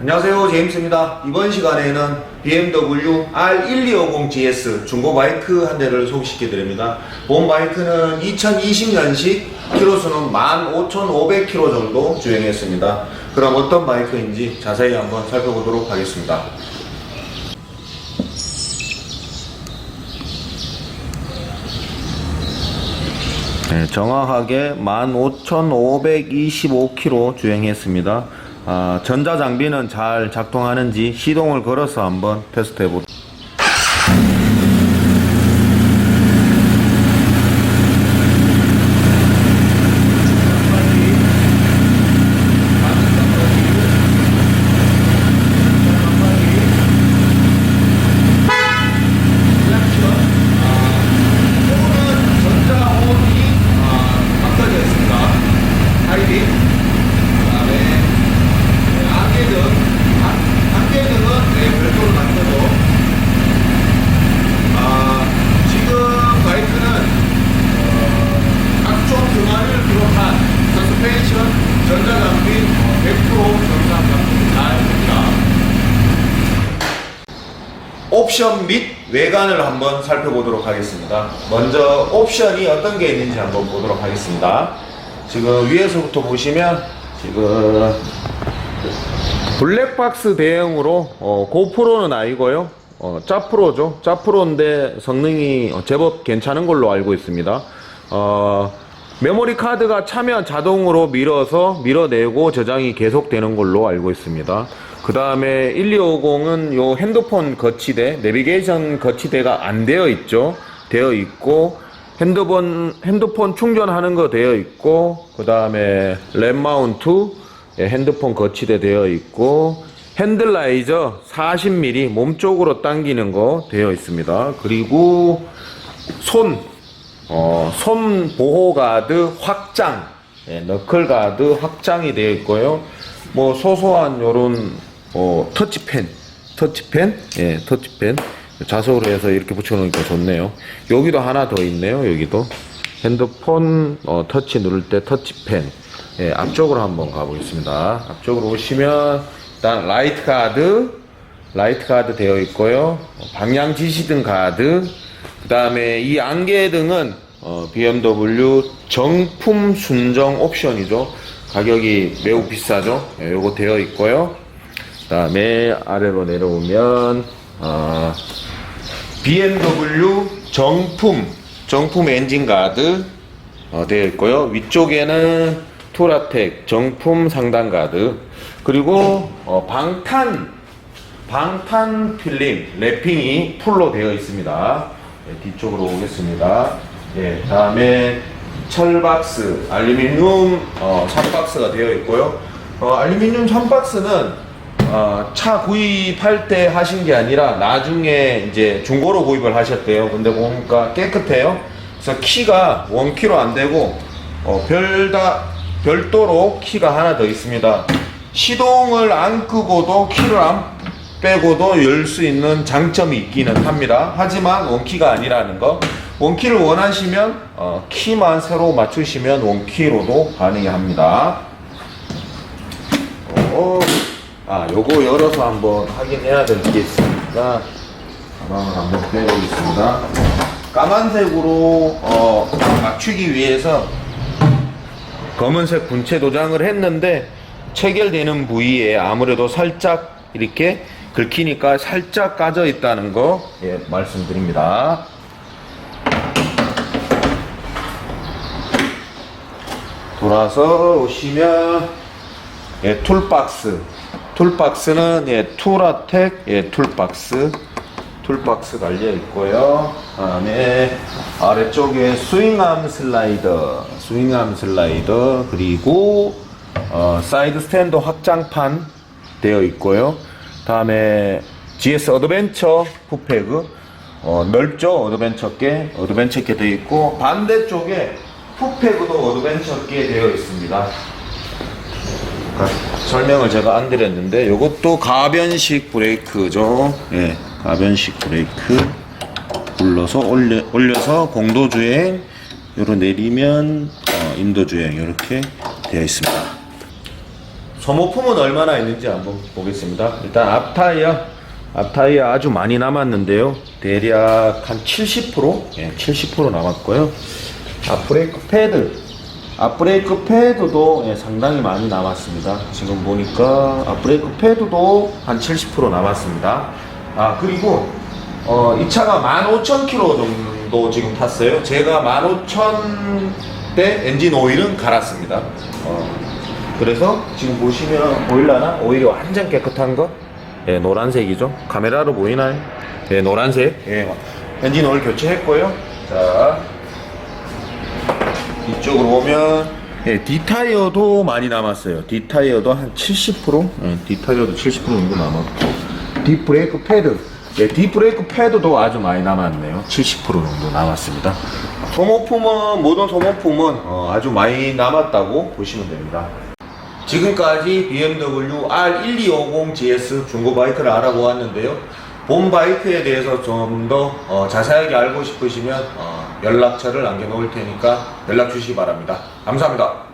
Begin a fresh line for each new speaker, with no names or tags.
안녕하세요 제임스입니다. 이번 시간에는 BMW R1250GS 중고 바이크 한 대를 소개시켜 드립니다. 본 바이크는 2020년식 키로수는 15,500km 정도 주행했습니다. 그럼 어떤 바이크인지 자세히 한번 살펴보도록 하겠습니다. 네, 정확하게 15,525km 주행했습니다. 아, 전자장비는 잘 작동하는지 시동을 걸어서 한번 테스트 해보도록 하이딩, 그다음에 안개등, 안개등은 네, 별도로 만들고, 아 지금 바이크는 어, 각종 등화를 비롯한 서스펜션, 전자장비 100% 정상 작동 잘 됩니다. 옵션 및 외관을 한번 살펴보도록 하겠습니다. 먼저 옵션이 어떤 게 있는지 한번 보도록 하겠습니다. 지금 위에서부터 보시면 지금 블랙박스 대형으로 어, 고프로는 아니고요. 어, 짜프로죠. 짜프로인데 성능이 어, 제법 괜찮은 걸로 알고 있습니다. 어, 메모리 카드가 차면 자동으로 밀어서 밀어내고 저장이 계속되는 걸로 알고 있습니다. 그 다음에 1250은 요 핸드폰 거치대, 내비게이션 거치대가 안 되어 있죠. 되어 있고, 핸드폰, 핸드폰 충전하는 거 되어 있고, 그 다음에 램 마운트, 예, 핸드폰 거치대 되어 있고, 핸들라이저 40mm 몸쪽으로 당기는 거 되어 있습니다. 그리고 손, 어, 손 보호 가드 확장, 예, 너클 가드 확장이 되어 있고요. 뭐 소소한 요런 어, 터치펜, 터치펜, 예, 터치펜 자석으로 해서 이렇게 붙여놓으니까 좋네요. 여기도 하나 더 있네요. 여기도 핸드폰 어, 터치 누를 때 터치펜. 예, 앞쪽으로 한번 가보겠습니다. 앞쪽으로 오시면 일단 라이트 가드, 라이트 가드 되어 있고요. 어, 방향 지시등 가드. 그 다음에 이 안개등은 어, BMW 정품 순정 옵션이죠. 가격이 매우 비싸죠. 예, 요거 되어 있고요. 그 다음에 아래로 내려오면 어, BMW 정품 정품 엔진 가드 어, 되어 있고요. 위쪽에는 토라텍 정품 상단 가드 그리고 어, 방탄 방탄 필름 랩핑이 풀로 되어 있습니다. 네, 뒤쪽으로 오겠습니다. 예, 다음에 철박스, 알루미늄 어, 찬박스가 되어 있고요. 어, 알루미늄 찬박스는 어, 차 구입할 때 하신 게 아니라 나중에 이제 중고로 구입을 하셨대요. 근데 보니까 깨끗해요. 그래서 키가 원키로 안 되고 어, 별다 별도로 키가 하나 더 있습니다. 시동을 안 끄고도 키를 안 빼고도 열 수 있는 장점이 있기는 합니다. 하지만 원키가 아니라는 거. 원키를 원하시면 어, 키만 새로 맞추시면 원키로도 가능합니다. 어, 아, 요거 열어서 한번 확인해야 될 게 있으니까 가방을 한번 빼보겠습니다. 까만색으로 어, 맞추기 위해서 검은색 분체 도장을 했는데 체결되는 부위에 아무래도 살짝 이렇게 긁히니까 살짝 까져 있다는 거 예, 말씀드립니다. 돌아서 오시면 예, 툴박스. 툴박스는 예, 투라텍 예, 툴박스. 툴박스 달려 있고요. 다음에 아래쪽에 스윙암 슬라이더, 스윙암 슬라이더 그리고 어, 사이드 스탠드 확장판 되어 있고요. 다음에 GS 어드벤처 푸페그 어, 넓죠 어드벤처께 어드벤처께 되어 있고 반대쪽에 푸페그도 어드벤처께 되어 있습니다. 그러니까 설명을 제가 안 드렸는데 이것도 가변식 브레이크죠. 예, 가변식 브레이크 불러서 올려, 올려서 공도 주행 요로 내리면 어, 인도 주행 이렇게 되어 있습니다. 소모품은 얼마나 있는지 한번 보겠습니다. 일단 앞 타이어, 앞 타이어 아주 많이 남았는데요. 대략 한 70%? 예, 70% 남았고요. 앞 브레이크 패드, 앞 브레이크 패드도 예, 상당히 많이 남았습니다. 지금 보니까 앞 브레이크 패드도 한 70% 남았습니다. 아 그리고 어, 이 차가 15,000km 정도 지금 탔어요. 제가 15,000대 엔진 오일은 갈았습니다. 어, 그래서 지금 보시면 보일라나 오일이 완전 깨끗한 거, 예, 노란색이죠. 카메라로 보이나요? 예, 노란색. 예, 엔진 오일 교체했고요. 자, 이쪽으로 오면 예, D 타이어도 많이 남았어요. D 타이어도 한 70%, 예, D 타이어도 70% 정도 남았고, D 브레이크 패드, 예, D 브레이크 패드도 아주 많이 남았네요. 70% 정도 남았습니다. 소모품은 모든 소모품은 어, 아주 많이 남았다고 보시면 됩니다. 지금까지 BMW R1250GS 중고 바이크를 알아보았는데요. 본 바이크에 대해서 좀더 어, 자세하게 알고 싶으시면 어, 연락처를 남겨놓을 테니까 연락 주시기 바랍니다. 감사합니다.